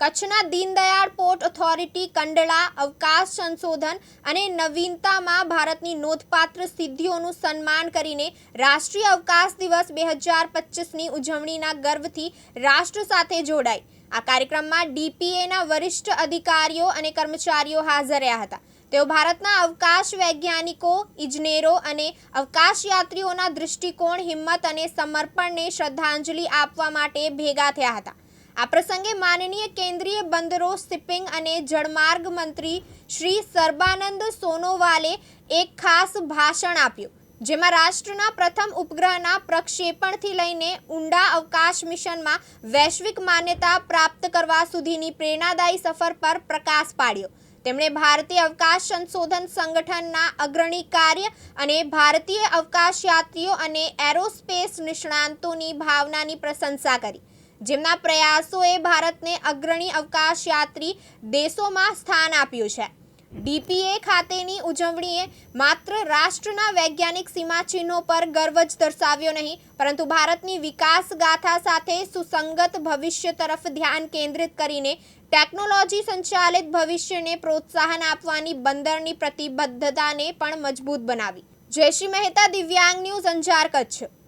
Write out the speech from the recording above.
કચ્છના Deendayal port authority, Kandla, અવકાશ સંશોધન અને નવીનતામાં ભારતની નોંધપાત્ર સિદ્ધિઓનું સન્માન કરીને રાષ્ટ્રીય અવકાશ દિવસ બે હજાર પચીસની ઉજવણીના ગર્વથી રાષ્ટ્ર સાથે જોડાઈ. આ કાર્યક્રમમાં ડીપીએના વરિષ્ઠ અધિકારીઓ અને કર્મચારીઓ હાજર રહ્યા હતા. તેઓ ભારતના અવકાશ વૈજ્ઞાનિકો, ઇજનેરો અને અવકાશયાત્રીઓના દૃષ્ટિકોણ, હિંમત અને સમર્પણને શ્રદ્ધાંજલિ આપવા માટે ભેગા થયા હતા. આ પ્રસંગે માનનીય કેન્દ્રીય બંદરો, શિપિંગ અને જળમાર્ગ મંત્રી શ્રી સર્બાનંદ સોનોવાલે એક ખાસ ભાષણ આપ્યું, જેમાં રાષ્ટ્રના પ્રથમ ઉપગ્રહના પ્રક્ષેપણથી લઈને ઊંડા અવકાશ મિશનમાં વૈશ્વિક માન્યતા પ્રાપ્ત કરવા સુધીની પ્રેરણાદાયી સફર પર પ્રકાશ પાડ્યો. તેમણે ભારતીય અવકાશ સંશોધન સંગઠનના અગ્રણી કાર્ય અને ભારતીય અવકાશયાત્રીઓ અને એરોસ્પેસ નિષ્ણાંતોની ભાવનાની પ્રશંસા કરી. જેમના પ્રયાસોએ ભારતને અગ્રણી અવકાશયાત્રી દેશોમાં સ્થાન આપ્યું છે. ડીપીએ ખાતેની ઉજવણીએ માત્ર રાષ્ટ્રના વૈજ્ઞાનિક સીમાચિહ્નો પર ગર્વ જ દર્શાવ્યો નહીં, પરંતુ ભારતની વિકાસ ગાથા સાથે સુસંગત ભવિષ્ય તરફ ધ્યાન કેન્દ્રિત કરીને ટેકનોલોજી સંચાલિત ભવિષ્યને પ્રોત્સાહન આપવાની બંદરની પ્રતિબદ્ધતાને પણ મજબૂત બનાવી. જયશ્રી મહેતા, દિવ્યાંગ ન્યૂઝ, અંજાર કચ્છ.